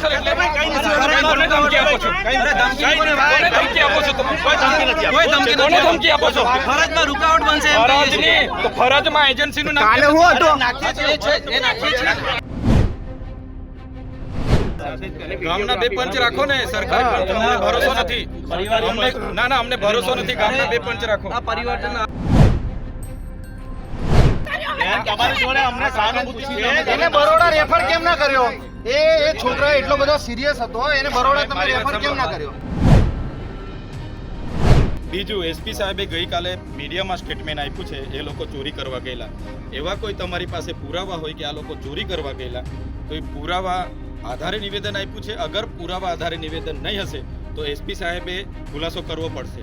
દાખલ એટલે કોને ધમકી આપો છો? કોને ધમકી આપો છો? તમે? કોઈ ધમકી નથી. કોને ધમકી આપો છો? ફરજમાં રૂકાવટ બનશે એમ કહીએ તો ફરજમાં એજન્સીનું નામ કાલે હું હતો? નાખીએ છીએ, એ નાખીએ છીએ. ગામના બે પંચ રાખો ને સરકાર અમને ભરોસો નથી. ના ના અમને ભરોસો નથી. ગામના બે પંચ રાખો. આ પરિવર્તન તમારી જોડે અમને સહાનુભૂતિ છે. એને બરોડા રેફર કેમ ના કર્યો? એ એ છોકરા એટલો બધો સિરિયસ હતો એને બરોડા તમે રેફર કેમ ના કર્યો? બીજું એસપી સાહેબે ગઈકાલે મીડિયામાં સ્ટેટમેન્ટ આપ્યું છે એ લોકો ચોરી કરવા ગયેલા. એવા કોઈ તમારી પાસે પુરાવા હોય કે આ લોકો ચોરી કરવા ગયેલા તો એ પુરાવા આધારે નિવેદન આપ્યું છે? અગર પુરાવા આધારે નિવેદન નહીં હશે તો એસપી સાહેબે ખુલાસો કરવો પડશે.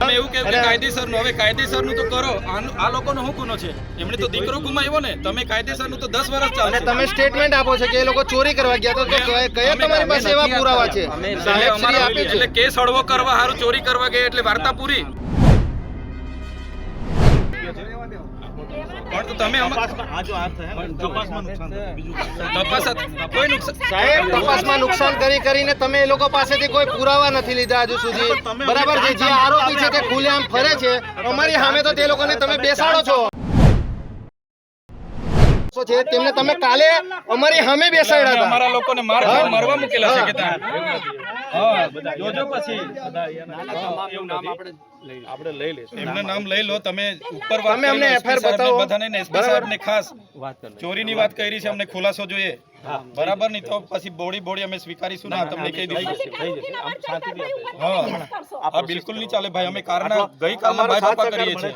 તમે એવું કે કાયદેસરનું હવે કાયદેસરનું તો કરો. આ લોકોનો શું ગુનો છે? એમણે તો દીકરો ગુમાવ્યો ને. તમે કાયદેસરનું તો દસ વર્ષ અને તમે સ્ટેટમેન્ટ આપો છો કે એ લોકો ચોરી કરવા ગયા તો કયા તમારી પાસે એવા પુરાવા છે? સાહેબ અમારા- એટલે કેસ હળવો કરવા હારું ચોરી કરવા ગયા એટલે વાર્તા પૂરી. તો તમે કોઈ નુકસાન સાહેબ તપાસમાં નુકસાન કરી કરીને તમે એ લોકો પાસેથી કોઈ પુરાવા નથી લીધા હજુ સુધી. બરાબર છે જે આરોપી છે તે ખુલ્લેઆમ ફરે છે. અમારી સામે તો તે લોકોને તમે બેસાડો છો. છે? તેમને તમે કાલે અમારી સામે બેસાડ્યા હતા. અમારા લોકોને મારવા મૂકેલા છે જોજો પછી. એમનું નામ લઈ લો તમે ઉપર વાત તમે અમને સાહેબને બતાવો. બધાને ને સાહેબને ખાસ ચોરીની વાત કરી છે અમને ખુલાસો જોઈએ. બરાબર નહીં તો પછી બોડી બોડી અમે સ્વીકારીશું ના તમને કહી દઈશું. હા. બિલકુલ નહીં ચાલે ભાઈ અમે કારના ભાઈ ભાજપા કરીએ છીએ.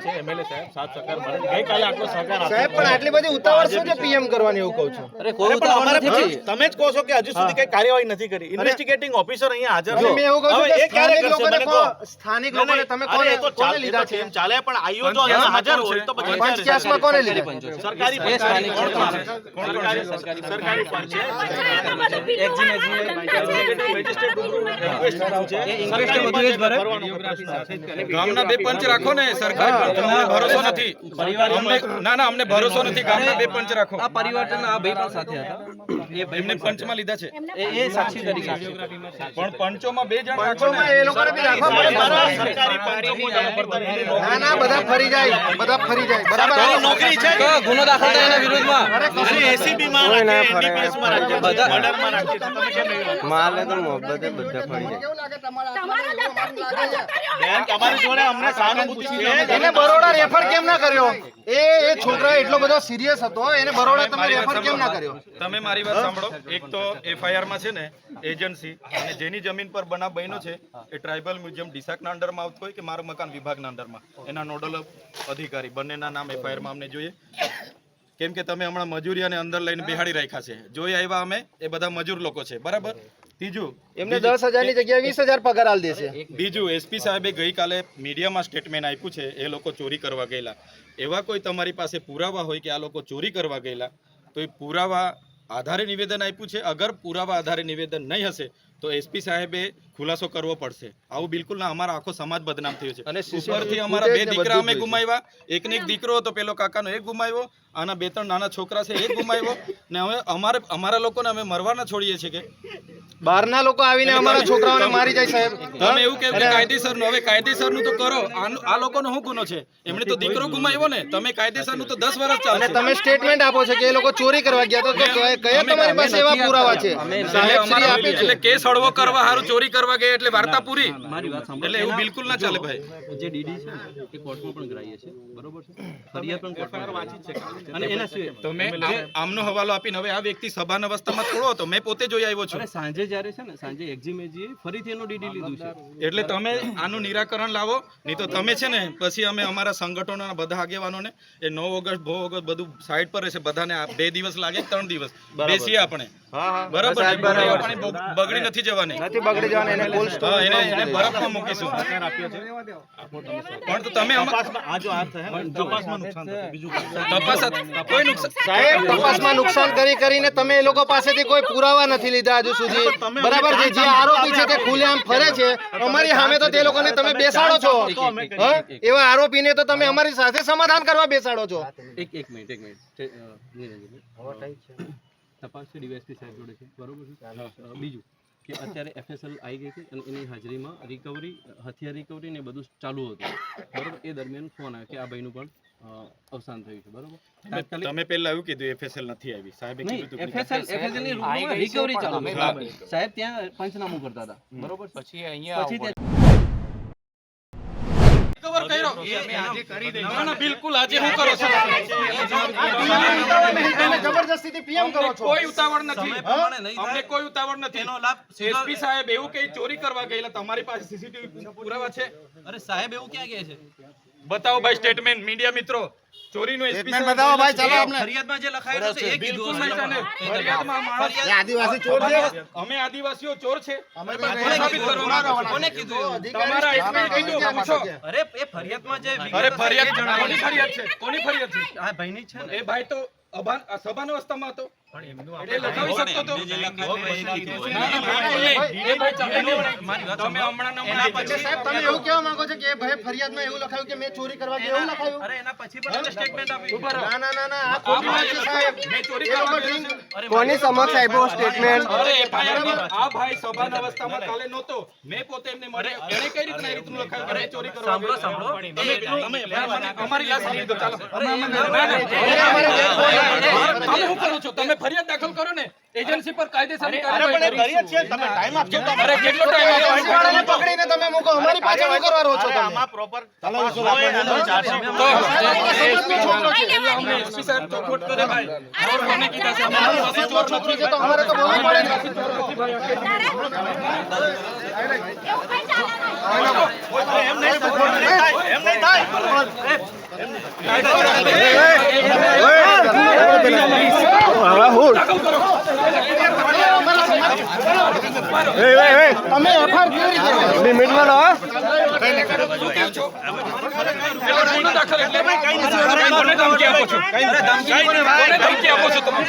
સાહેબ પણ આટલી બધી ઉતાવળ શું છે પીએમ કરવાની એવું કહું છું? અરે કોઈ ઉતાવળ નથી. તમે જ કહો છો કે હજુ સુધી કઈ કાર્યવાહી નથી કરી. ઇન્વેસ્ટિગેટિંગ ઓફિસર અહીંયા હાજર છે. મેં એવું કહું છું કે ક્યારે સ્થાનિક? લોકોને કહો. સ્થાનિક લોકોને તમે કોને કોને લીધા છે? એમ ચાલે? પણ આઈઓ જો અહીંયા હાજર હોય તો પછી કેસમાં કોને લીધા? સરકારી? સરકારી સરકારી ગામના બે પંચ રાખો ને સરકાર ભરોસો નથી. અમને- ના ના અમને ભરોસો નથી. ગામના બે પંચ રાખો. આ પરિવર્તન આ ભાઈ પણ સાથે હતા. એમને પંચમાં લીધા છે. એ એ સાક્ષી તરીકે. પણ પંચોમાં બે જણ પંચોમાં એ નથી. ના ના બધા ફરી જાય. બધા ફરી જાય. બરાબર? નોકરી છે? તો ગુનો દાખલ થાય એના વિરુદ્ધમાં અરે એસીબી માં રાખે NDPS માં રાખે બધા- મર્ડરમાં રાખે તમે કેમ એવી માલે તો મોહબ્બતે બધા ફરી જાય. બેન, તમારી જોડે અમને સહાનુભૂતિ છે? એને બરોડા રેફર કેમ ના કર્યો? એ એ છોકરા એટલો બધો સિરિયસ હતો એને બરોડા તમે રેફર કેમ ના કર્યો? તમે મારી વાત સાંભળો. એક તો એફઆઈઆરમાં છે ને એજન્સી અને જેની જમીન પર બનાવ બન્યો છે એ ટ્રાઇબલ મ્યુઝિયમ ડિસાકના અંડરમાં આવતું હોય કે મારું મકાન વિભાગના અંડરમાં? એના નોડલ અધિકારી બંનેના નામ એફઆઈઆરમાં અમને જોઈએ. કેમ કે તમે હમણાં મજૂરી અને અંદર લઈને બિહાડી રાખ્યા છે. જોઈ આવ્યા અમે એ બધા મજૂર લોકો છે. બરાબર? ત્રીજું એમને દસ હજારની જગ્યાએ વીસ હજાર પગાર આલ દેશે. બીજું એસપી સાહેબે ગઈકાલે મીડિયામાં સ્ટેટમેન્ટ આપ્યું છે એ લોકો ચોરી કરવા ગયેલા. એવા કોઈ તમારી પાસે પુરાવા હોય કે આ લોકો ચોરી કરવા ગયેલા તો એ પુરાવા આધારે નિવેદન આપ્યું છે? અગર પુરાવા આધારે નિવેદન નહીં હશે તો એસપી સાહેબે ખુલાસો કરવો પડશે. આવું બિલકુલ ના અમારો આખો સમાજ બદનામ થયો છે. અને ઉપરથી અમારા બે દીકરા અમે ગુમાવ્યા. એકને એક દીકરો હતો પેલો કાકાનો એક ગુમાવ્યો. આના બે ત્રણ નાના છોકરા છે એક ગુમાવ્યો. ને હવે અમારે અમારા લોકોને અમે મરવાના છોડીએ છીએ કે? બહારના લોકો આવીને અમારા છોકરાઓને મારી જાય સાહેબ. તમે એવું કેવું કે કાયદેસરનું હવે કાયદેસરનું તો કરો. આ લોકોનો શું ગુનો છે? એમણે તો દીકરો ગુમાવ્યો ને. તમે કાયદેસરનું તો દસ વર્ષ અને તમે સ્ટેટમેન્ટ આપો છો કે એ લોકો ચોરી કરવા ગયા તો તો કયા તમારી પાસે એવા પુરાવા છે? સાહેબ શ્રી અમારા- આપે છે. એટલે કેસ હળવો કરવા હારું ચોરી કરવા ગયા એટલે વાર્તા પૂરી? એટલે એવું બિલકુલ ના ચાલે ભાઈ. જે ડીડી છે એ કોર્ટમાં પણ ગ્રાહ્ય છે બરોબર છે? ફરિયાદ પણ એફઆઈઆર વાંચી છે અને એના સિવાય તમે આમનો હવાલો આપીને હવે આ વ્યક્તિ સભાન અવસ્થામાં થોડો હતો. મેં પોતે જોઈ આવ્યો છું. અરે સાંજે જ્યારે છે ને સાંજે એક્ઝિમેજીએ ફરીથી એનો ડીડી લીધું છે. એટલે તમે આનું નિરાકરણ લાવો. નહીં તો તમે છે ને પછી અમે અમારા સંગઠનોના બધા આગેવાનોને એ નવ ઓગસ્ટ બહુ ઓગસ્ટ બધું સાઈડ પર રહેશે. બધાને આ બે દિવસ લાગે ત્રણ દિવસ. બેસીએ આપણે. બરાબર બગડી નથી જવાની. નથી બગડી જવાના એને કોલ્ડ હા, એને એને બરફમાં મૂકીશું. પણ તો તમે આ જો ને, તપાસમાં નુકસાન થશે. બીજું તપાસ કોઈ નુકસાન સાહેબ તપાસમાં નુકસાન કરી કરીને તમે એ લોકો પાસેથી કોઈ પુરાવા નથી લીધા હજુ સુધી. બરાબર છે જે આરોપી છે તે ખુલ્લેઆમ ફરે છે. અમારી સામે તો તે લોકોને તમે બેસાડો છો? એવા આરોપીને તો તમે અમારી સાથે સમાધાન કરવા બેસાડો છો. એક એક મિનિટ એક. તપાસ છે સાહેબ જોડે છે. બરોબર છે? બીજું. કે અત્યારે એફએસએલ આવી ગઈ હતી અને એની હાજરીમાં રિકવરી હથિયાર રિકવરી ને બધું ચાલુ હતું. બરોબર? એ દરમિયાન ફોન આવ્યો કે આ ભાઈનું પણ અવસાન થયું છે. બરોબર? તમે પહેલા એવું કીધું એફએસએલ નથી આવી. સાહેબે એફએસએલ એફએસએલની રિકવરી ચાલુ સાહેબ ત્યાં પંચનામું કરતા હતા. બરોબર? પછી અહીંયા પછી કર્યો. ના ના બિલકુલ આજે હું કરો છો? તમે પીએમ કરો છો. કોઈ ઉતાવળ નથી. અમને કોઈ ઉતાવળ નથી. એસપી સાહેબ એવું કઈ ચોરી કરવા ગયેલા તમારી પાસે સીસીટીવી પુરાવા છે. અરે સાહેબ એવું ક્યાં કહે છે? બતાવો ભાઈ સ્ટેટમેન્ટ મીડિયા મિત્રો ચોરીનું સાહેબ બતાવો ભાઈ ચાલો આપણે. ફરિયાદમાં જે લખાયેલું છે એ બિલકુલ નહીં ચાલે. ફરિયાદમાં માણસ આદિવાસી ચોર છે. અમે આદિવાસીઓ ચોર છે. અમે સાબિત કરવાના? કોને કીધું તમારા એસપી કીધું પૂછો. અરે એ ફરિયાદમાં જે અરે ફરિયાદ કોની ફરિયાદ છે કોની ફરિયાદ છે? આ ભાઈની છે એ ભાઈ તો અભાન સભાન અવસ્થામાં હતો. એ લખાવી શકતો હતો ના, ના, બિલકુલ નહીં. એ ભાઈ ચાલે નહીં. તમે હમણાં ને હમણાં એટલે સાહેબ તમે એવું કહેવા માંગો છો કે એ ભાઈ ફરિયાદમાં એવું લખાયું કે મેં ચોરી કરવા ગયો એવું લખાયું? અરે એના પછી પણ એને સ્ટેટમેન્ટ આપ્યું ઊભા રહો. ના ના ના ના આ ખોટી વાત છે સાહેબ? મેં ચોરી એ લોકો કરવા ગયેલો drink- છું. કોની સમક્ષ આપ્યો સ્ટેટમેન્ટ આ ભાઈ સભાન અવસ્થામાં કાલે નહોતો. મેં પોતે એમને મળ્યો. એને કઈ રીતના રીતનું લખાયું? કે ચોરી કરવા સાંભળો સાંભળો. તમે એટલું- મને અમારી લાશ ચાલો. અરે ના, ના, ના. તમે શું કરો છો તમે ફરિયાદ દાખલ કરો ને એજન્સી પર કાયદેસરની અરે પણ એ કાર્યવાહી કરીએ જ તમે ટાઈમ આપજો તો અરે કેટલો ટાઈમ? વાળાને પકડીને તમે મૂકો અમારી પાસે શું કરવા રહો છો તમે આમાં proper તપાસ હોય એનો ચાર્જશીટ તો એસપી છોકરો છે એટલે અમને એસપી સાહેબ ચોખવટ કરે ભાઈ ચોર કોને કીધા છે અમારી પાસે ચોર છોકરી છે તો અમારે તો બોલવું પડે ને એમ નહીં થાય, એમ નહીં થાય એમ નહીં કેવી રીતે લિમિટમાં રહો ગુનો દાખલ એટલે કોને ધમકી આપો છો કોને ધમકી આપો છો તમે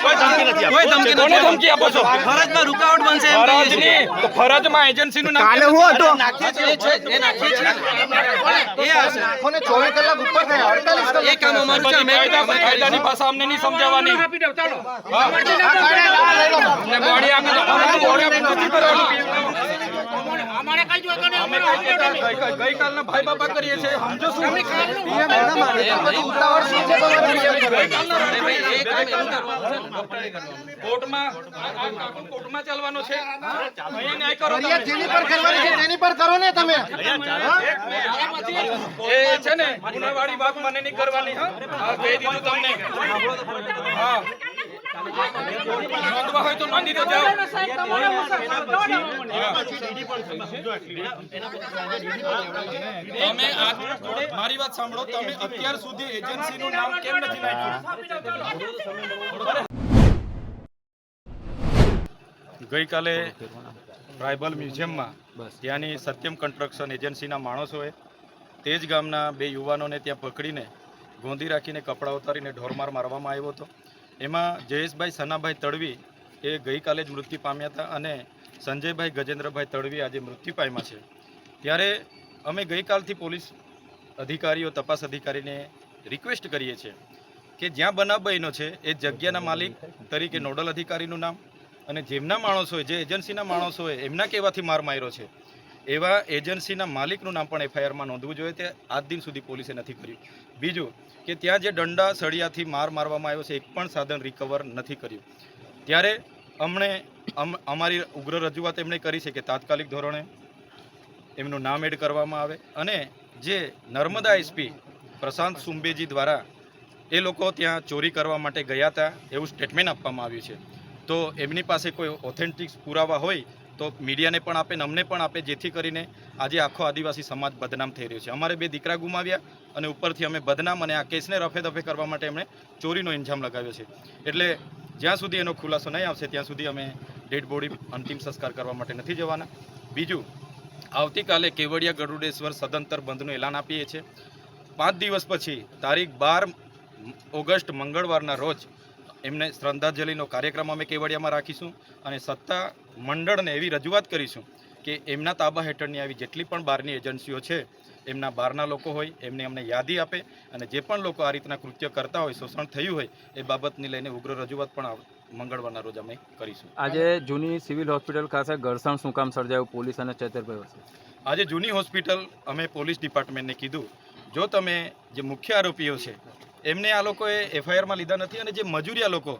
કોઈ ધમકી નથી કોઈ ધમકી કોને ધમકી આપો છો ફરજમાં રૂકાવટ બનશે એમ કહીએ છીએ. તો ફરજમાં એજન્સીનું નામ કાલે હું હતો ચોવીસ કલાક ઉપર થાય અડતાલીસ કલાક એ કામ અમારું છે કાયદાની ભાષા અમને નહીં સમજાવવાની. ને બોડી આપી દો. અમારે અમે ગઈ- ભાઈ બાપા કરીએ સમજો શું? છે? તમારે અરે ભાઈ એ કામ એનું છે. ને ડોક્ટરે કરવાનું કોર્ટમાં કોર્ટમાં ચાલવાનો છે. અહીંયા ન્યાય કરો ફરિયાદ જેની પર કરવાની છે તેની પર કરો ને તમે. એ છે ને ગુનાવાળી વાત મને નહીં કરવાની હા? હા કહી દીધું તમને. હા. મારી વાત સાંભળો તમે અત્યાર સુધી એજન્સીનું નામ કેમ નથી ગઈકાલે ટ્રાઇબલ મ્યુઝિયમમાં ત્યાંની સત્યમ કન્સ્ટ્રક્શન એજન્સીના માણસોએ તે જ ગામના બે યુવાનોને ત્યાં પકડીને ગોંધી રાખીને કપડાં ઉતારીને ઢોરમાર મારવામાં આવ્યો હતો. એમાં જયેશભાઈ સનાભાઈ તડવી એ ગઈકાલે જ મૃત્યુ પામ્યા હતા અને સંજયભાઈ ગજેન્દ્રભાઈ તડવી આજે મૃત્યુ પામ્યા છે. ત્યારે અમે ગઈકાલથી પોલીસ અધિકારીઓ, તપાસ અધિકારીને રિક્વેસ્ટ કરીએ છીએ કે જ્યાં બનાવ બન્યો છે, એ જગ્યાના માલિક તરીકે નોડલ અધિકારીનું નામ અને જેમના માણસોએ જે એજન્સીના માણસોએ એમના કહેવાથી માર માર્યો છે. એવા એજન્સીના માલિકનું નામ પણ એફઆઈઆરમાં નોંધવું જોઈએ તે આજ દિન સુધી પોલીસે નથી કર્યું. બીજું કે ત્યાં જે દંડા, સળિયાથી માર મારવામાં આવ્યો છે, એક પણ સાધન રિકવર નથી કર્યું. ત્યારે અમને, અમ- અમારી ઉગ્ર રજૂઆત એમણે કરી છે કે તાત્કાલિક ધોરણે એમનું નામ એડ કરવામાં આવે અને જે નર્મદા એસપી પ્રશાંત સુંબેજી દ્વારા એ લોકો ત્યાં ચોરી કરવા માટે ગયા હતા, એવું સ્ટેટમેન્ટ આપવામાં આવ્યું છે. તો એમની પાસે કોઈ ઓથેન્ટિક પુરાવા હોય તો મીડિયાને પણ આપે ને અમને પણ આપે, જેથી કરીને આજે આખો આદિવાસી સમાજ બદનામ થઈ રહ્યો છે. અમારે બે દીકરા ગુમાવ્યા અને ઉપરથી અમે બદનામ અને આ કેસને રફે દફે કરવા માટે એમણે ચોરીનો ઇન્જામ લગાવ્યો છે. એટલે જ્યાં સુધી એનો ખુલાસો નહીં આવશે, ત્યાં સુધી અમે ડેડ બોડી અંતિમ સંસ્કાર કરવા માટે નથી જવાના. બીજું, આવતીકાલે કેવડિયા ગરુડેશ્વર સદંતર બંધનું એલાન આપીએ છીએ. પાંચ દિવસ પછી, તારીખ બાર ઓગસ્ટ મંગળવારના રોજ એમને શ્રદ્ધાંજલિનો કાર્યક્રમ અમે કેવડિયામાં રાખીશું અને સત્તા મંડળને એવી રજૂઆત કરીશું કે એમના તાબા હેઠળની આવી જેટલી પણ બહારની એજન્સીઓ છે એમના બહારના લોકો હોય એમને અમને યાદી આપે અને જે પણ લોકો આ રીતના કૃત્ય કરતા હોય શોષણ થયું હોય એ બાબતની લઈને ઉગ્ર રજૂઆત પણ મંગળવારના રોજ અમે કરીશું. આજે જૂની સિવિલ હોસ્પિટલ ખાતે ઘર્ષણ શું કામ સર્જાયું? પોલીસ અને ચેતરભાઈ વચ્ચે આજે જૂની હોસ્પિટલ અમે પોલીસ ડિપાર્ટમેન્ટને કીધું. જો તમે જે મુખ્ય આરોપીઓ છે એમને આ લોકોએ એફઆઈઆરમાં લીધા નથી અને જે મજૂરિયા લોકો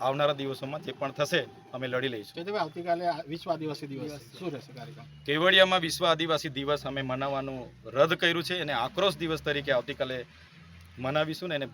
આવનારા દિવસોમાં જે પણ થશે અમે લડી લઈશું. આવતીકાલે વિશ્વ આદિવાસી દિવસ શું રહેશે કાર્યક્રમ? કેવડિયામાં વિશ્વ આદિવાસી દિવસ અમે મનાવવાનું રદ કર્યું છે અને આક્રોશ દિવસ તરીકે આવતીકાલે મનાવીશું ને એને